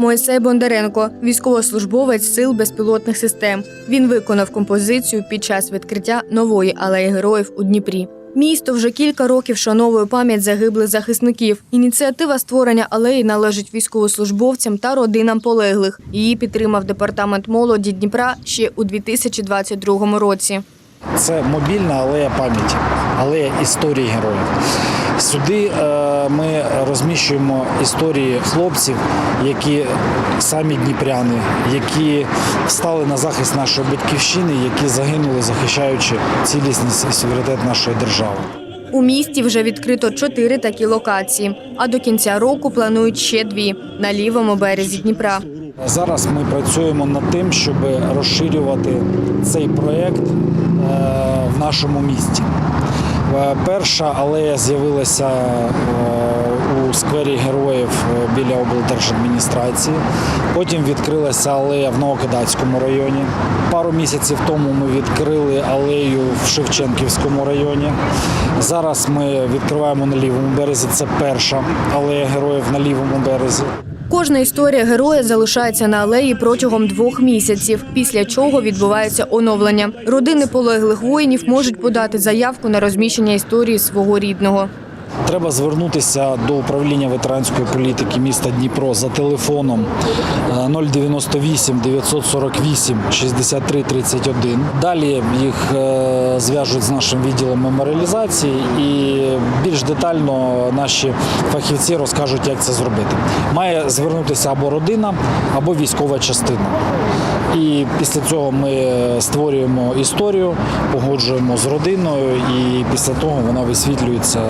Моїсей Бондаренко, військовослужбовець сил безпілотних систем. Він виконав композицію під час відкриття нової алеї героїв у Дніпрі. Місто вже кілька років шановує пам'ять загиблих захисників. Ініціатива створення алеї належить військовослужбовцям та родинам полеглих. Її підтримав департамент молоді Дніпра ще у 2022 році. Це мобільна алея пам'яті, алея історії героїв. Сюди е, ми розміщуємо історії хлопців, які самі дніпряни, які стали на захист нашої батьківщини, які загинули, захищаючи цілісність і суверенітет нашої держави. У місті вже відкрито чотири такі локації, а до кінця року планують ще дві на лівому березі Дніпра. Зараз ми працюємо над тим, щоб розширювати цей проєкт е, нашому місті. Е, Перша алея з'явилася е, у сквері героїв е, біля облдержадміністрації. Потім відкрилася алея в Новокидацькому районі. Пару місяців тому ми відкрили алею в Шевченківському районі. Зараз ми відкриваємо на лівому березі. Це перша алея героїв на лівому березі. Кожна історія героя залишається на алеї протягом двох місяців, після чого відбувається оновлення. Родини полеглих воїнів можуть подати заявку на розміщення історії свого рідного. Треба звернутися до управління ветеранської політики міста Дніпро за телефоном е, 098 948 63 31. Далі їх е, зв'яжуть з нашим відділом меморіалізації і більш детально наші фахівці розкажуть, як це зробити. Має звернутися або родина, або військова частина. І після цього ми створюємо історію, погоджуємо з родиною, і після того вона висвітлюється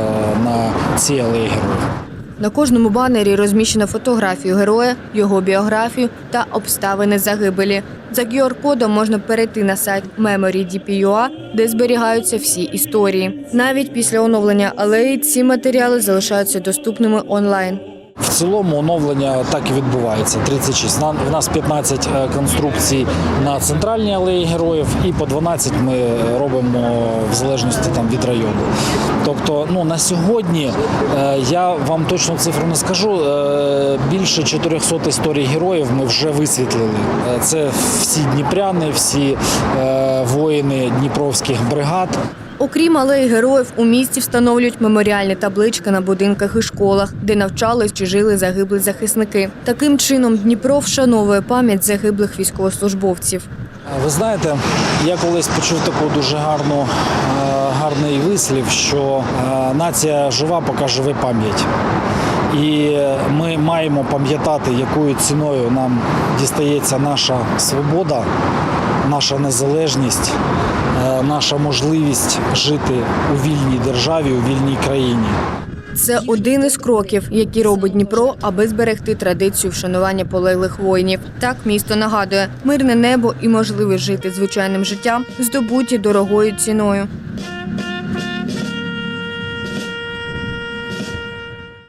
на цій алеї героїв. На кожному банері розміщено фотографію героя, його біографію та обставини загибелі. За QR-кодом можна перейти на сайт Memory.dp.ua, де зберігаються всі історії. Навіть після оновлення алеї ці матеріали залишаються доступними онлайн. Цілому оновлення так і відбувається. 36. На- В нас 15 е, конструкцій на центральній алеї героїв, і по 12 ми робимо в залежності там від району. Тобто, ну на сьогодні е, я вам точно цифру не скажу. е, Більше 400 історій героїв ми вже висвітлили. Це всі дніпряни, всі воїни дніпровських бригад. Окрім алеї героїв, у місті встановлюють меморіальні таблички на будинках і школах, де навчались чи жили загиблі захисники. Таким чином Дніпро вшановує пам'ять загиблих військовослужбовців. Ви знаєте, я колись почув таку дуже гарну, е, гарний вислів, що е, нація жива, поки живе пам'ять. І ми маємо пам'ятати, якою ціною нам дістається наша свобода, наша незалежність, е, наша можливість жити у вільній державі, у вільній країні. Це один із кроків, які робить Дніпро, аби зберегти традицію вшанування полеглих воїнів. Так місто нагадує, мирне небо і можливість жити звичайним життям здобуті дорогою ціною.